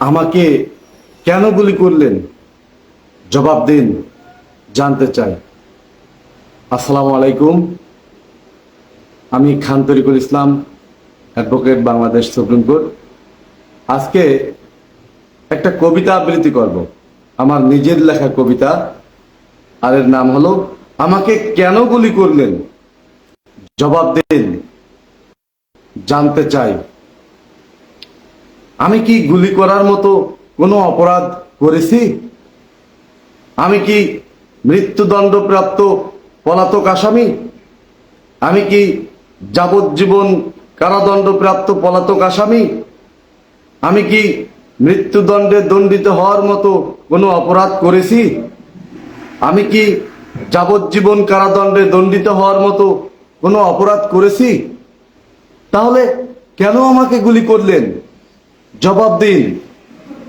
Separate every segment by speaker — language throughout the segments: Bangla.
Speaker 1: আমাকে কেন গুলি করলেন? জবাব দিন, জানতে চাই। আসসালামু আলাইকুম। আমি Khan Tariqul Islam, advocate Bangladesh supreme court. আজকে একটা কবিতা আবৃত্তি করব। আমার নিজের লেখা কবিতা, আর এর নাম হলো, আমাকে কেন গুলি করলেন? জবাব দিন, জানতে চাই। আমি কি গুলি করার মতো কোনো অপরাধ করেছি? আমি কি মৃত্যুদণ্ডপ্রাপ্ত পলাতক আসামি? আমি কি যাবজ্জীবন কারাদণ্ডপ্রাপ্ত পলাতক আসামি? আমি কি মৃত্যুদণ্ডে দণ্ডিত হওয়ার মতো কোনো অপরাধ করেছি? আমি কি যাবজ্জীবন কারাদণ্ডে দণ্ডিত হওয়ার মতো কোনো অপরাধ করেছি? তাহলে কেন আমাকে গুলি করলেন? জবাব দিন।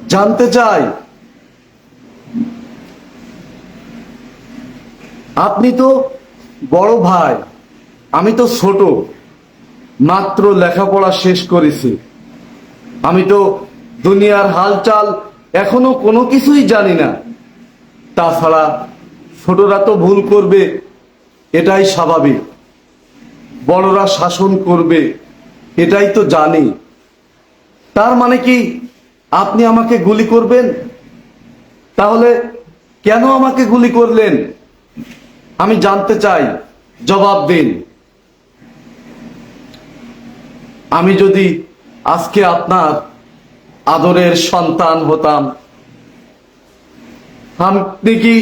Speaker 1: জানতে চাই। আপনি তো বড় ভাই, আমি তো ছোট, মাত্র লেখাপড়া শেষ করেছি। আমি তো দুনিয়ার হালচাল এখনও কোনো কিছুই জানি না। তাছাড়া ছোটরা তো ভুল করবে, এটাই স্বাভাবিক। বড়রা শাসন করবে, এটাই তো জানি। তার মানে কি আপনি আমাকে গুলি করবেন? তাহলে কেন আমাকে গুলি করলেন? আমি জানতে চাই। জবাব দিন। আমি যদি আজকে আপনার আদরের সন্তান হতাম, আপনি কি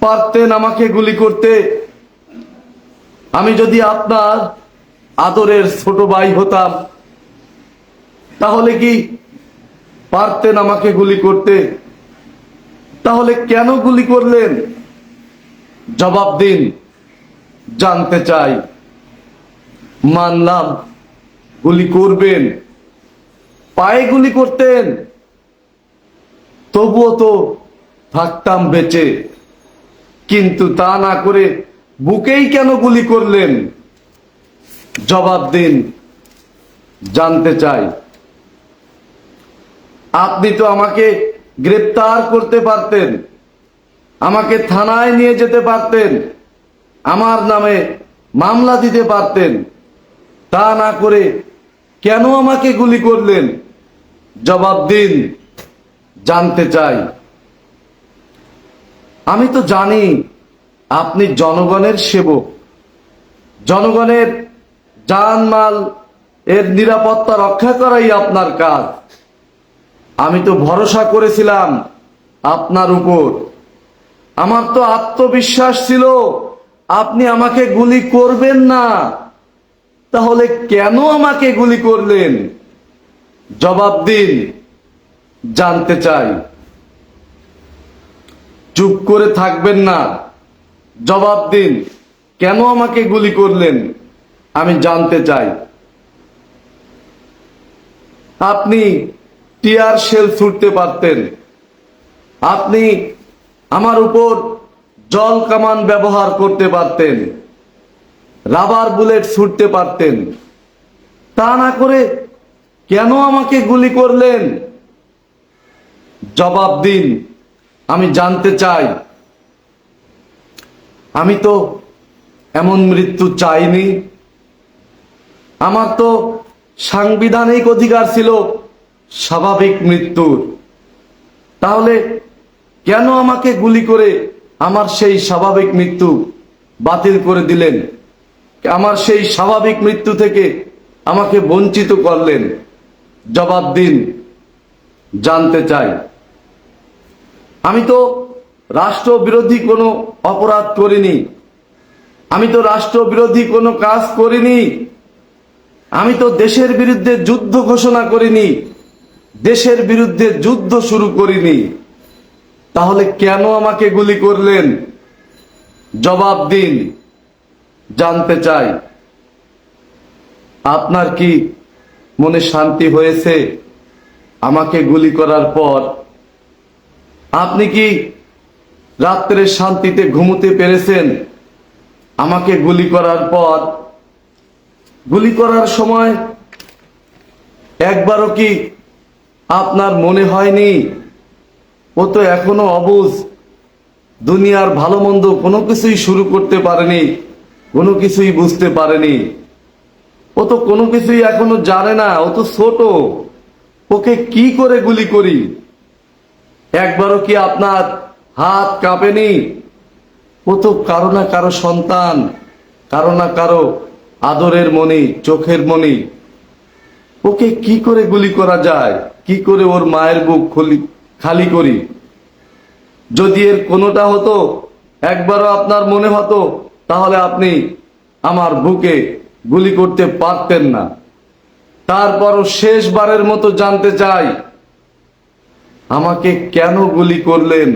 Speaker 1: পারতেন আমাকে গুলি করতে? আমি যদি আপনার আদরের ছোট ভাই হতাম তাহলে কি পারতেন আমাকে গুলি করতে? তাহলে কেন গুলি করলেন? জবাব দিন, জানতে চাই। মানলাম, গুলি করবেন। পায়ে গুলি করতেন। তবুও তো থাকতাম বেঁচে। কিন্তু তা না করে বুকেই কেন গুলি করলেন? জবাব দিন, জানতে চাই। আপনি তো আমাকে গ্রেপ্তার করতে পারতেন। আমাকে থানায় নিয়ে যেতে পারতেন। আমার নামে মামলা দিতে পারতেন। তা না করে কেন আমাকে গুলি করলেন? জবাব দিন, জানতে চাই। আমি তো জানি আপনি জনগণের সেবক। জনগণের জানমাল এর নিরাপত্তা রক্ষা করাই আপনার কাজ। আমি তো ভরসা করেছিলাম আপনার উপর। আমার তো আত্মবিশ্বাস ছিল, আপনি আমাকে গুলি করবেন না। তাহলে কেন আমাকে গুলি করলেন? জবাব দিন, জানতে চাই। চুপ করে থাকবেন না। জবাব দিন, কেন আমাকে গুলি করলেন? আমি জানতে চাই। আপনি টিয়ার শেল ছুটতে পারতেন। আপনি আমার উপর জল কামান ব্যবহার করতে পারতেন। রাবার বুলেট ছুটতে পারতেন। তা না করে কেন আমাকে গুলি করলেন? জবাব দিন, আমি জানতে চাই। আমি তো এমন মৃত্যু চাইনি। আমার তো সাংবিধানিক অধিকার ছিল স্বাভাবিক মৃত্যুর। তাহলে কেন আমাকে গুলি করে আমার সেই স্বাভাবিক মৃত্যু বাতিল করে দিলেন? আমার সেই স্বাভাবিক মৃত্যু থেকে আমাকে বঞ্চিত করলেন? জবাব দিন, জানতে চাই। আমি তো রাষ্ট্রবিরোধী কোনো অপরাধ করিনি। আমি তো রাষ্ট্রবিরোধী কোনো কাজ করিনি। আমি তো দেশের বিরুদ্ধে যুদ্ধ ঘোষণা করিনি। দেশের বিরুদ্ধে যুদ্ধ শুরু করিনি। তাহলে কেন আমাকে গুলি করলেন? জবাব দিন। জানতে চাই। আপনার কি মনে শান্তি হয়েছে আমাকে গুলি করার পর? আপনি কি রাত্রে শান্তিতে ঘুমোতে পেরেছেন আমাকে গুলি করার পর? গুলি করার সময় একবারও কি আপনার মনে হয়নি? ও তো এখনও অবুঝ দুনিয়ার ভালো মন্দ কোনো কিছুই শুরু করতে পারেনি, কোনো কিছুই বুঝতে পারেনি। ও তো কোনো কিছুই এখনও জানে না, ও তো ছোট। ওকে কি করে গুলি করি? একবারও কি আপনার হাত কাঁপেনি? ও তো কারও না কারও সন্তান, কারও না কারও আদরের মনি চোখের মনি ওকে কি করে গুলি করা যায়? কি করে ওর মায়ের বুক খুলি, খালি করি? যদি এর কোনোটা হতো, একবারও আপনার মনে হতো, তাহলে আপনি আমার বুকে গুলি করতে পারতেন না। তারপরও শেষবারের মতো জানতে চাই, আমাকে কেন গুলি করলেন?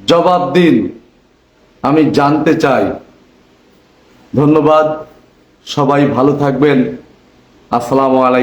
Speaker 1: জবাব দিন, আমি জানতে চাই। ধন্যবাদ, সবাই ভালো থাকবেন। আসসালামু আলাইকুম।